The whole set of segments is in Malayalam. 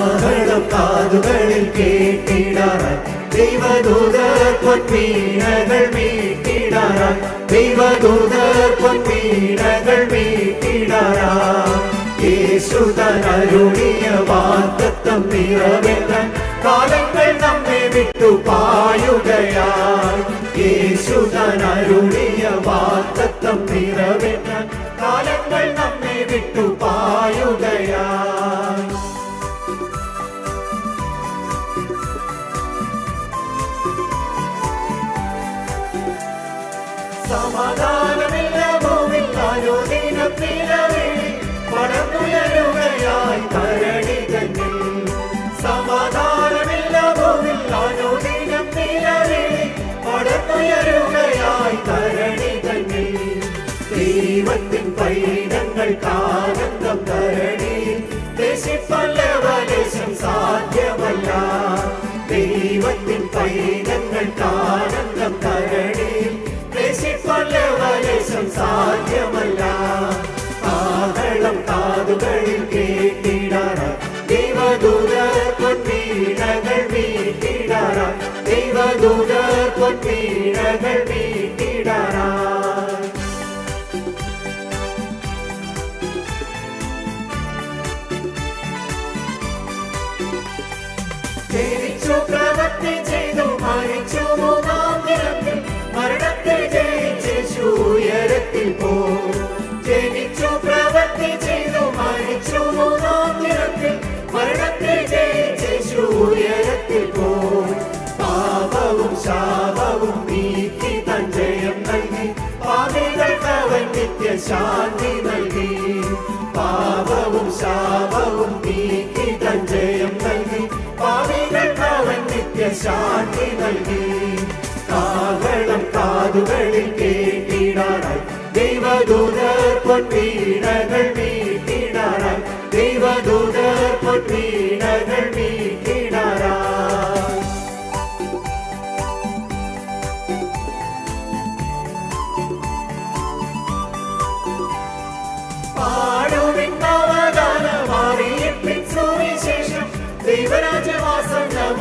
കാഹളം കാതുകളിൽ കേട്ടിടാറായി. ദൈവദൂതർ പൊൻവീണകൾ മീട്ടിടാറായി ദൈവദൂതർ പൊൻവീണകൾ മീട്ടിടാറായി യേശുതൻ അരുളിയ വാഗ്ദത്തം നിറവേറ്റാൻ കാലങ്ങൾ നമ്മെ വിട്ടു പായുകയായി. യേശുതൻ അരുളിയ സമാധാനമില്ല അനുദിനം നിലവിളി പടർന്നുയരുകയായി കാതുകളിൽ കേട്ടിടാറായി ദൈവദൂതർ പൊൻവീണകൾ വീട്ടിടാറായി ദൈവദൂതർ പൊൻവീണകൾ വീട്ടിടാറായി ജനിച്ചു പ്രവൃത്തി ചെയ്തു മരിച്ചു മൂന്നാം ദിനത്തിൽ മരണത്തെ ജയിച്ചു ഉയരത്തിൽ പോ ജനിച്ചു പ്രവൃത്തി ചെയ്തു മരിച്ചു മൂന്നാം ദിനത്തിൽ മരണത്തെ ജയിച്ചു ഉയരത്തിൽ പോ പാപവും ശാപവും നീക്കി തൻ ജയം നൽകി. പാപികൾക്ക് അവൻ നിത്യശാന്തി നൽകി. പാപവും നൽകി. പാപികൾക്ക് കാതുകളിൽ കേട്ടിടാറായി ദൈവദൂതർ പൊൻവീണകൾ വീട്ടിടാറായി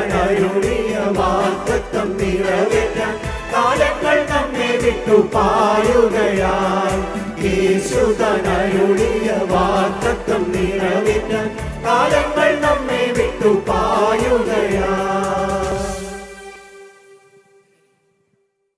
യേശുതനരുളിയ വാഗ്ദത്തം നിറവേറ്റാൻ കാലങ്ങൾ നമ്മെ വിട്ടു പായുകയായി യേശുതനരുളിയ വാഗ്ദത്തം നിറവേറ്റാൻ കാലങ്ങൾ നമ്മെ